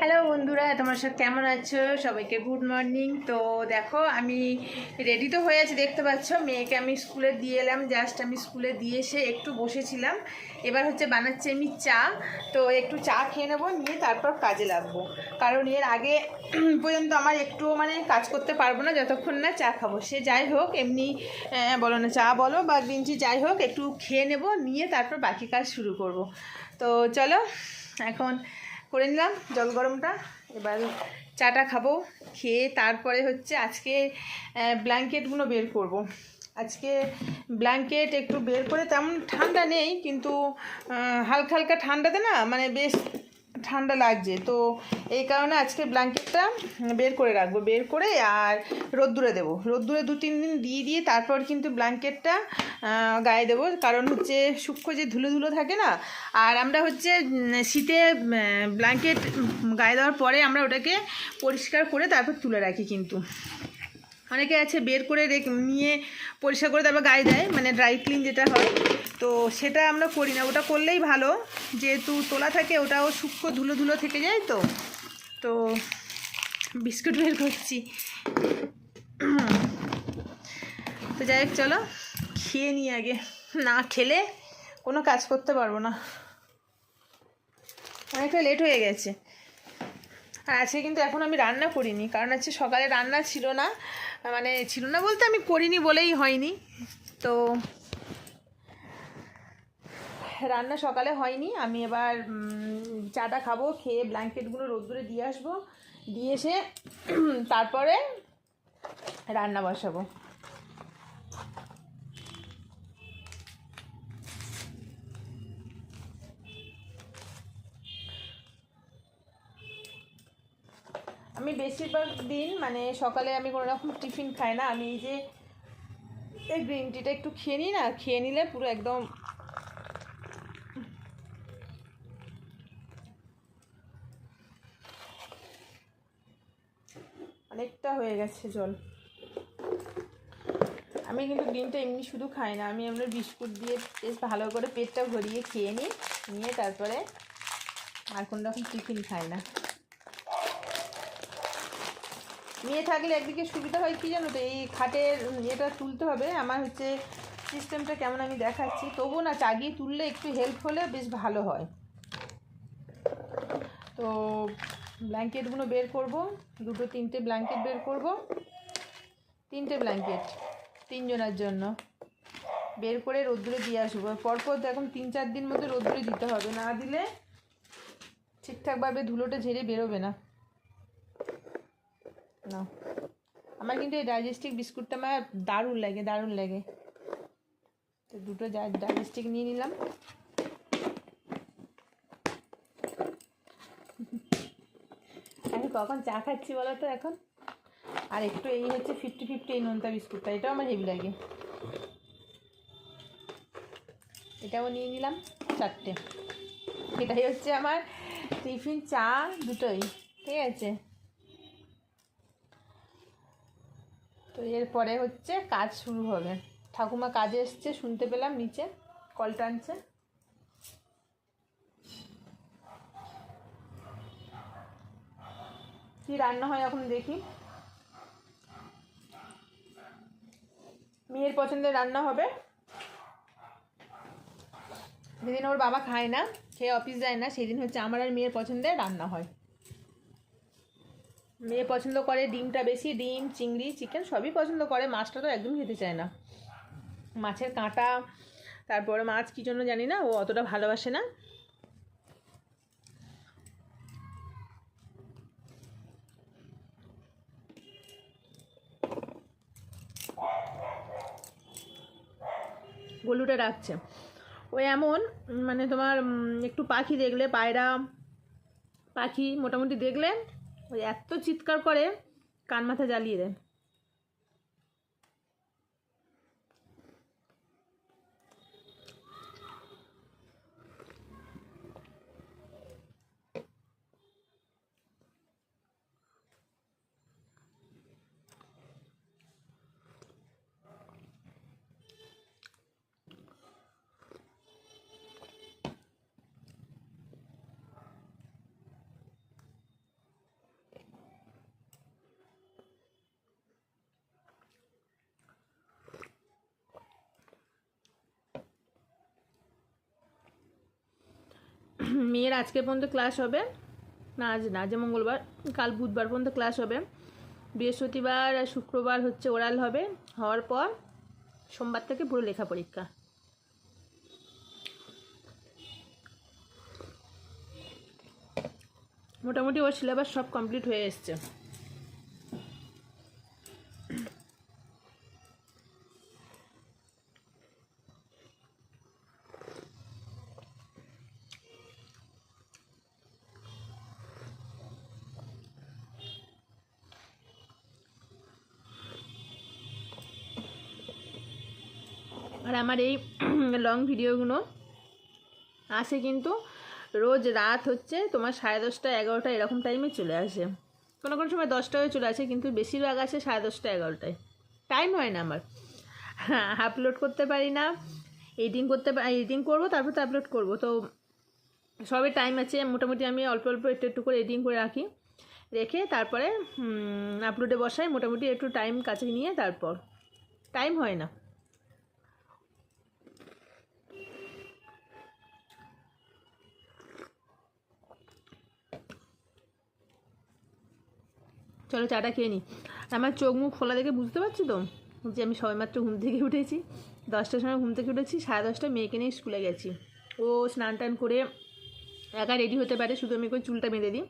Hello বন্ধুরা, তোমার সব কেমন আছো? সবাইকে গুড মর্নিং তো দেখো, আমি রেডি তো হয়ে আছি, দেখতে পাচ্ছ? মেয়েকে আমি স্কুলে দিয়ে এলাম জাস্ট আমি স্কুলে দিয়ে এসে একটু বসেছিলাম। এবার হচ্ছে বানাচ্ছি আমি চা। তো একটু চা খেয়ে নেব, নিয়ে তারপর কাজে লাগবো। কারণ এর আগে পর্যন্ত আমার একটুও মানে কাজ করতে পারব না, যতক্ষণ না চা খাব। সে যাই হোক, এমনি বলো না, চা বলো বা গ্রিন টি যাই হোক, একটু খেয়ে নেব, নিয়ে তারপর বাকি কাজ শুরু করব। তো চলো, এখন করে নিলাম জল গরমটা এবার চাটা খাব, খেয়ে তারপরে হচ্ছে আজকে ব্ল্যাঙ্কেটগুলো বের করব। আজকে ব্ল্যাঙ্কেট একটু বের করে তেমন ঠান্ডা নেই, কিন্তু হালকা হালকা ঠান্ডাতে না মানে বেশ ঠান্ডা লাগছে। তো এই কারণে আজকে ব্ল্যাঙ্কেটটা বের করে রাখব, বের করে আর রোদ্দুরে দেবো। রোদ্দুরে দু, তিন দিন দিয়ে দিয়ে তারপর কিন্তু ব্ল্যাঙ্কেটটা গায়ে দেবো। কারণ হচ্ছে সূক্ষ্ম যে ধুলো ধুলো থাকে না, আর আমরা হচ্ছে শীতে ব্ল্যাঙ্কেট গায়ে দেওয়ার পরে আমরা ওটাকে পরিষ্কার করে তারপর তুলে রাখি কিন্তু। অনেকে আছে বের করে নিয়ে পরিষ্কার করে তারপর গায়ে দেয় মানে ড্রাই ক্লিন যেটা হয়। তো সেটা আমরা করি না। ওটা করলেই ভালো। যেহেতু তোলা থাকে, ওটাও সূক্ষ্ম ধুলো ধুলো থেকে যায় তো। তো বিস্কুট বের করছি। তো যাই হোক, চলো খেয়ে নিই আগে। না খেলে কোনো কাজ করতে পারব না। অনেকটা লেট হয়ে গেছে। আর আজকে কিন্তু এখন আমি রান্না করিনি, কারণ হচ্ছে সকালে রান্না ছিল না। মানে ছিল না বলতে আমি করিনি বলেই হয়নি। তো রান্না সকালে হয়নি, আমি এবার চাটা খাব, খেয়ে ব্ল্যাঙ্কেটগুলো রোদ্দুরে দিয়ে আসব, দিয়ে এসে, তারপরে রান্না বসাবো। আমি বেশিরভাগ দিন মানে সকালে আমি কোনো রকম টিফিন খাই না, আমি এই যে, এই গ্রিন টিটা একটু খেয়ে নিই না, খেয়ে নিলে পুরো একদম অনেকটা হয়ে গেছে জল। আমি কিন্তু ডিমটা এমনি শুধু খাই না, আমি এমনি বিস্কুট দিয়ে বেশ ভালো করে পেটটা ভরিয়ে খেয়ে নিই, নিয়ে তারপরে আর কোনো রকম টিফিন খাই না। মেয়ে থাকলে একদিকে সুবিধা হয় কি জানো তো? এই খাটের এটা তুলতে হবে, আমার হচ্ছে সিস্টেমটা কেমন আমি দেখাচ্ছি। তবু না চাগিয়ে তুললে একটু হেল্প হলে বেশ ভালো হয়। তো ব্ল্যাঙ্কেটগুলো বের করব। দুটো তিনটে ব্ল্যাঙ্কেট বের করব। তিনটে ব্ল্যাঙ্কেট তিনজনের জন্য। বের করে রোদ্দুরে দিয়ে আসব। পরপর এখন তিন চার দিন মধ্যে রোদ্দুরে দিতে হবে। না দিলে ঠিকঠাকভাবে ধুলোটা ঝেড়ে বেরোবে না। না আমার কিন্তু এই ডাইজেস্টিক বিস্কুটটা আমার দারুণ লাগে দারুণ লাগে। তো দুটো ডাইজেস্টিক নিয়ে নিলাম আমি কখন চা খাচ্ছি বলো তো এখন? আর একটু এই হচ্ছে ফিফটি ফিফটি এই নোনতা বিস্কুটটা এটাও আমার হেভি লাগে। এটাও নিয়ে নিলাম চারটে। এটাই হচ্ছে আমার টিফিন, চা দুটোই, ঠিক আছে? তো এরপরে হচ্ছে কাজ শুরু হবে। ঠাকুমা কাজে এসছে, শুনতে পেলাম নিচে কল টানছে কি রান্না হয় এখন দেখি। মেয়ের পছন্দের রান্না হবে। যেদিন ওর বাবা খায় না, খেয়ে অফিস যায় না, সেদিন হচ্ছে আমার আর মেয়ের পছন্দের রান্না হয়। মেয়ে পছন্দ করে ডিমটা বেশি, ডিম, চিংড়ি, চিকেন সবই পছন্দ করে, মাছটা তো একদম খেতে চায় না। মাছের কাঁটা, তারপরে মাছ কী জন্য জানি না, ও অতটা ভালোবাসে না। গলুটা রাখছে। ও এমন মানে তোমার একটু পাখি দেখলে, পায়রা, পাখি মোটামুটি দেখলে ওই এত চিৎকার করে, কান মাথা জ্বালিয়ে দেয়। মেয়ের আজকে পর্যন্ত ক্লাস হবে। না, আজ না, আজ মঙ্গলবার। কাল বুধবার পর্যন্ত ক্লাস হবে। বৃহস্পতিবার আর শুক্রবার হচ্ছে ওরাল হবে। হওয়ার পর সোমবার থেকে পুরো লেখা পরীক্ষা। মোটামুটি ওর সিলেবাস সব কমপ্লিট হয়ে এসছে। আর আমার এই লং ভিডিওগুলো আসে কিন্তু রোজ রাত হচ্ছে, তোমার সাড়ে দশটা, এগারোটা এরকম টাইমে চলে আসে। কোনো কোনো সময় দশটায় চলে আসে, কিন্তু বেশিরভাগ আসে সাড়ে দশটা, এগারোটায়। টাইম হয় না আমার। আপলোড করতে পারি না এডিটিং করতে এডিটিং করব, তারপর তো আপলোড করব। তো সবে টাইম আছে, মোটামুটি আমি অল্প অল্প একটু একটু করে এডিটিং করে রাখি। রেখে তারপরে আপলোডে বসাই, মোটামুটি একটু টাইম কাছে নিয়ে তারপর। টাইম হয় না। চলো চাটা খেয়ে নিই আমার চোখ মুখ খোলা দেখে বুঝতে পারছি তো? যে আমি সবেমাত্র ঘুম থেকে উঠেছি। দশটার সময় ঘুম থেকে উঠেছি, সাড়ে দশটা মেয়েকে নিয়ে স্কুলে গেছি। ও স্নান টান করে একা রেডি হতে পারে, শুধু আমি ওকে চুলটা বেঁধে দিই।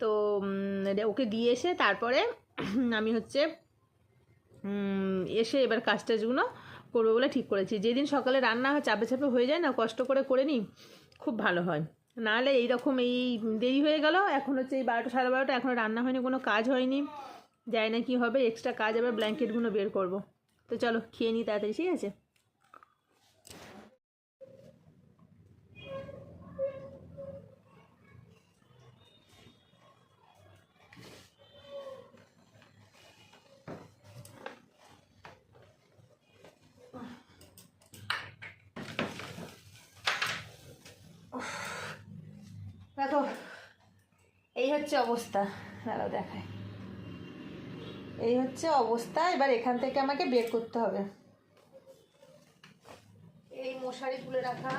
তো ওকে দিয়ে এসে তারপরে আমি হচ্ছে এসে এবার কাজ টাজগুলো করব বলে ঠিক করেছি। যেদিন সকালে রান্না হয় চাপে চাপে হয়ে যায় না, কষ্ট করে করে নিই, খুব ভালো হয়। নাহলে এইরকম এই দেরি হয়ে গেল, এখন হচ্ছে এই বারোটা সাড়ে বারোটা এখনও রান্না হয়নি, কোনো কাজ হয়নি। যাই না কি হবে এক্সট্রা কাজ আবার ব্ল্যাঙ্কেটগুলো বের করব। তো চলো, খেয়ে নিই তাড়াতাড়ি, ঠিক আছে দেখো এই হচ্ছে অবস্থা। দাঁড়াও দেখায় এই হচ্ছে অবস্থা, এবার এখান থেকে আমাকে বের করতে হবে। এই মশারি তুলে রাখা।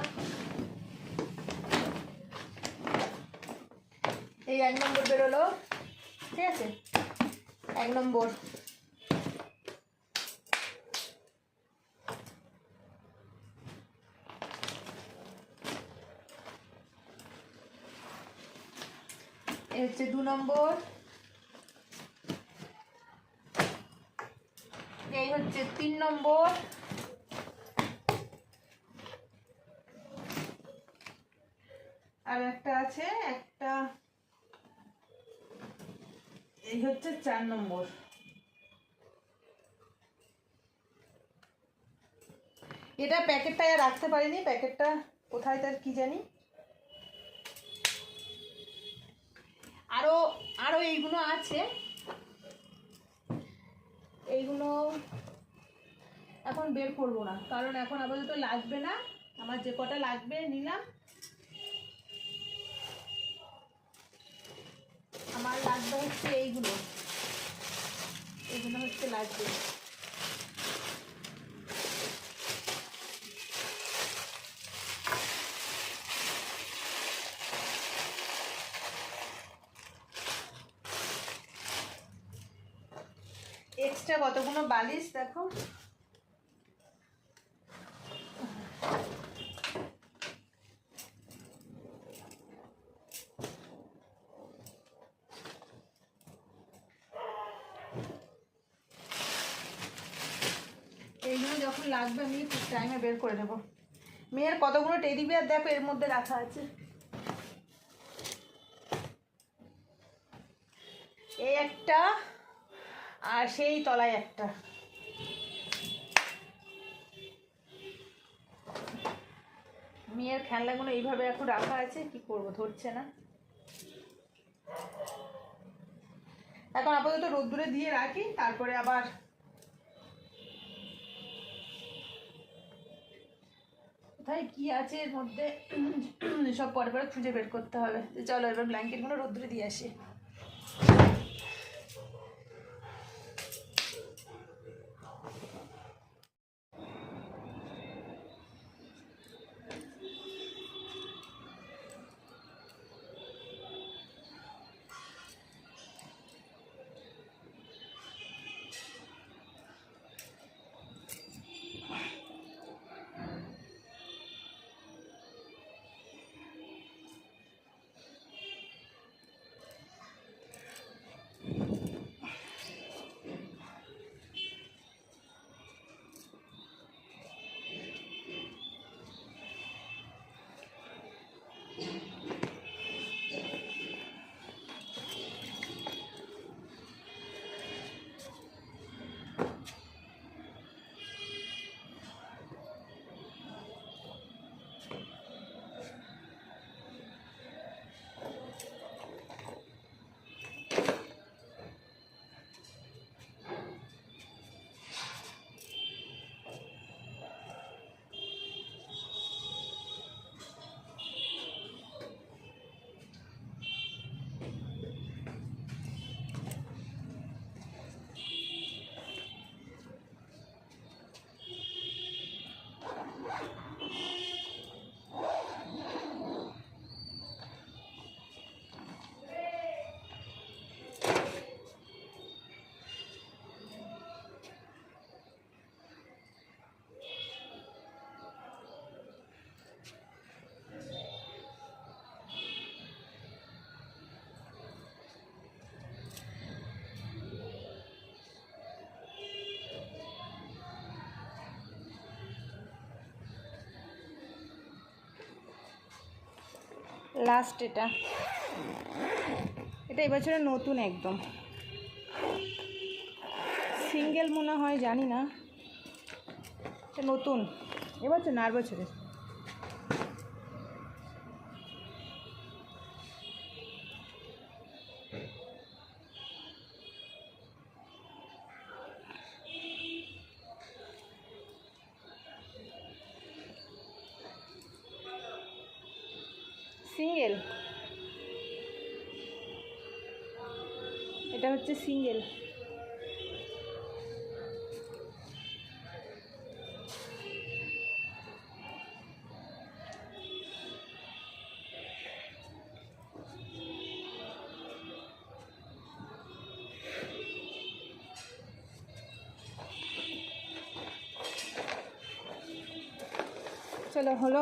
এই এক নম্বর বেরোলো, ঠিক আছে? এক নম্বর। হচ্ছে দু নম্বর। এই হচ্ছে তিন নম্বর। আর একটা আছে, একটা এই হচ্ছে চার নম্বর। এটা প্যাকেটটা রাখতে পারিনি, প্যাকেটটা কোথায় তার কি জানি। আরও আরও এইগুলো আছে। এইগুলো এখন বের করব না, কারণ এখন আপাতত লাগবে না। আমার যে কটা লাগবে নিলাম। আমার লাগবে হচ্ছে এইগুলো। এইগুলো হচ্ছে লাগবে। এক্সট্রা কতগুলো বালিশ, দেখো। এইগুলো যখন লাগবে, আমি ঠিক টাইমে বের করে নেব। মেয়ের কতগুলো টেডি বিয়ার দেখো, এর মধ্যে রাখা আছে। এই একটা আর সেই তলায় একটা। মেয়ের খেলনাগুলো এইভাবে এখন রাখা আছে, কি করব, ধরছে না। এখন আপাতত রোদ্দুরে দিয়ে রাখি, তারপরে আবার কোথায় কি আছে এর মধ্যে? সব পরে পরে খুঁজে বের করতে হবে। চলো এবার ব্ল্যাঙ্কেটগুলো রোদ্দুরে দিয়ে আসি। লাস্ট এটা। এটা এবছরে নতুন একদম। সিঙ্গেল মনে হয়, জানি না। এটা নতুন। এবছর না, আর বছরের। হচ্ছে সিঙ্গেল। চলো হলো।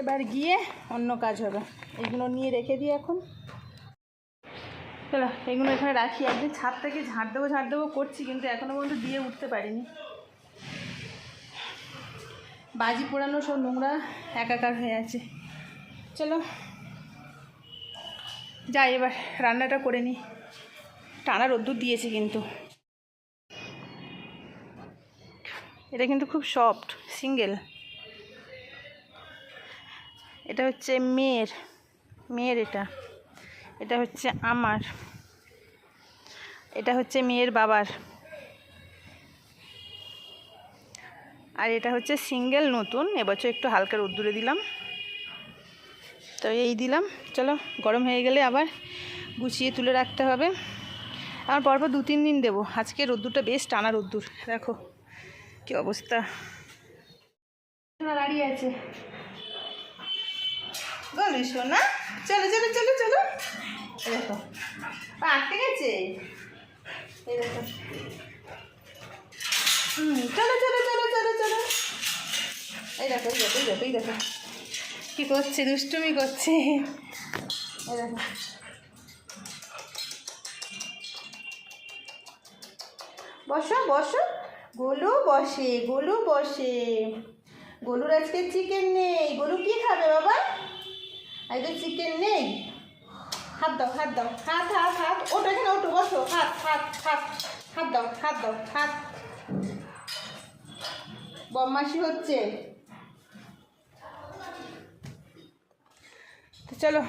এবার গিয়ে অন্য কাজ হবে। এগুলো নিয়ে রেখে দিই এখন। চলো, এগুলো এখানে রাখি। একদিন ছাদ থেকে ঝাড় দেবো, ঝাঁট দেবো করছি, কিন্তু এখনও পর্যন্ত দিয়ে উঠতে পারিনি। বাজি পোড়ানো সব নোংরা, একাকার হয়ে আছে। চলো, যাই এবার, রান্নাটা করে নিই টানা রোদ্দুর দিয়েছে কিন্তু। এটা কিন্তু খুব সফট, সিঙ্গেল। এটা হচ্ছে মেয়ের মেয়ের এটা। এটা হচ্ছে আমার। এটা হচ্ছে মেয়ের বাবার। আর এটা হচ্ছে সিঙ্গেল নতুন, এবছর একটু হালকা রোদ্দুরে দিলাম। তো এই দিলাম। চলো, গরম হয়ে গেলে আবার গুছিয়ে তুলে রাখতে হবে। আমার পরপর দু তিন দিন দেবো। আজকে রোদ্দুরটা বেশ টানা রোদ্দুর। দেখো, কি অবস্থা। দাঁড়িয়ে আছে। বলো, সোনা, চলো চলো চলো চলো। দেখো পা আটকে গেছে? এই হুম, চলো চলো চলো চলো চলো। এই দেখো এই দেখো এই দেখো এই দেখো। কী করছে, দুষ্টুমি করছে? এই দেখো। বসো বসো। গোলু বসে গোলু বসে। গোলুর আজকে চিকেন নেই। গোলু কি খাবে, বাবা? আজকে চিকেন নেই হাত দাও হাত দাও হাত হাত হাত ওটা এখানে ওটো বসো। হাত হাত হাত হাত দাও হাত দাও হাত বদমাসি হচ্ছে। তো চলো,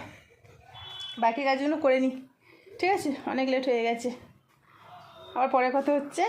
বাকি কাজগুলো করে নিই ঠিক আছে? অনেক লেট হয়ে গেছে। আবার পরে কথা হচ্ছে।